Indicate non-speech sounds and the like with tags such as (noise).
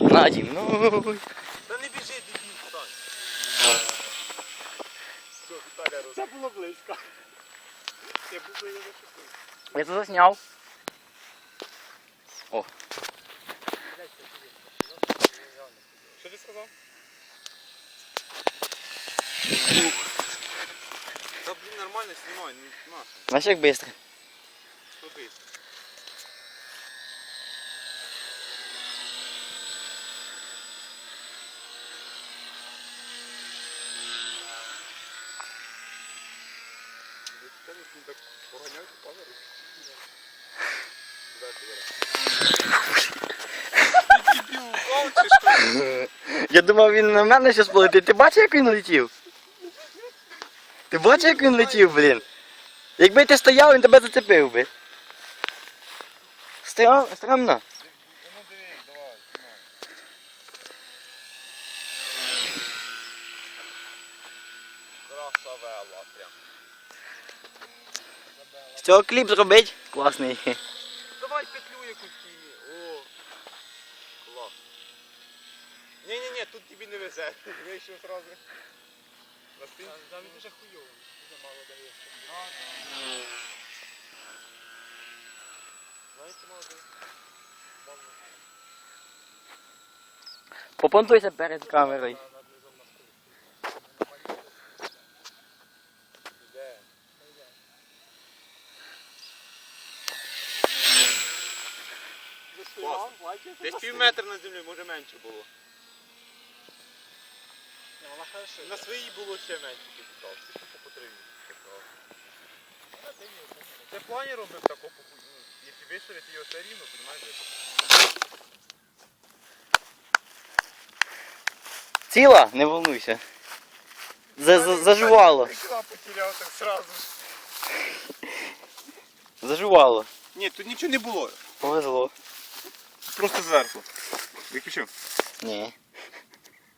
Наді мною. Та не біжи, дебіл, стань. Все, Віталя роз... Це було близько. Я був би його зачепив. Я це засняв. Що ти сказав? Та блін, нормально знімай, ну наш. Знаєш як швидко? Я думав, він на мене щось полетить. Ти бачиш, як він летів? Ти бачиш, як він летів, блін? Якби ти стояв, він тебе зацепив би. Ну дивись. Красавела прям. Цього кліп зробить. Класний. Давай петлю якусь кіні. О, клас. Ні-ні-ні, тут тобі не везе. (laughs) Вийшов одразу. На спин. Дуже хуйово. Дуже мало дає. Знаєте, молодий? Попонтуйся перед камерою. Десь пів метра на землі, може менше було. На своїй було ще менше підстав. Тільки по траві. Це плані робив таку. Ну, якщо вишивати його все рівно, розумієш? Ціла? Не волнуйся. За- за- Зажувало. Потеряв так сразу. Зажувало. Ні, тут нічого не було. Повезло. Просто зверху. Виключив. Ні.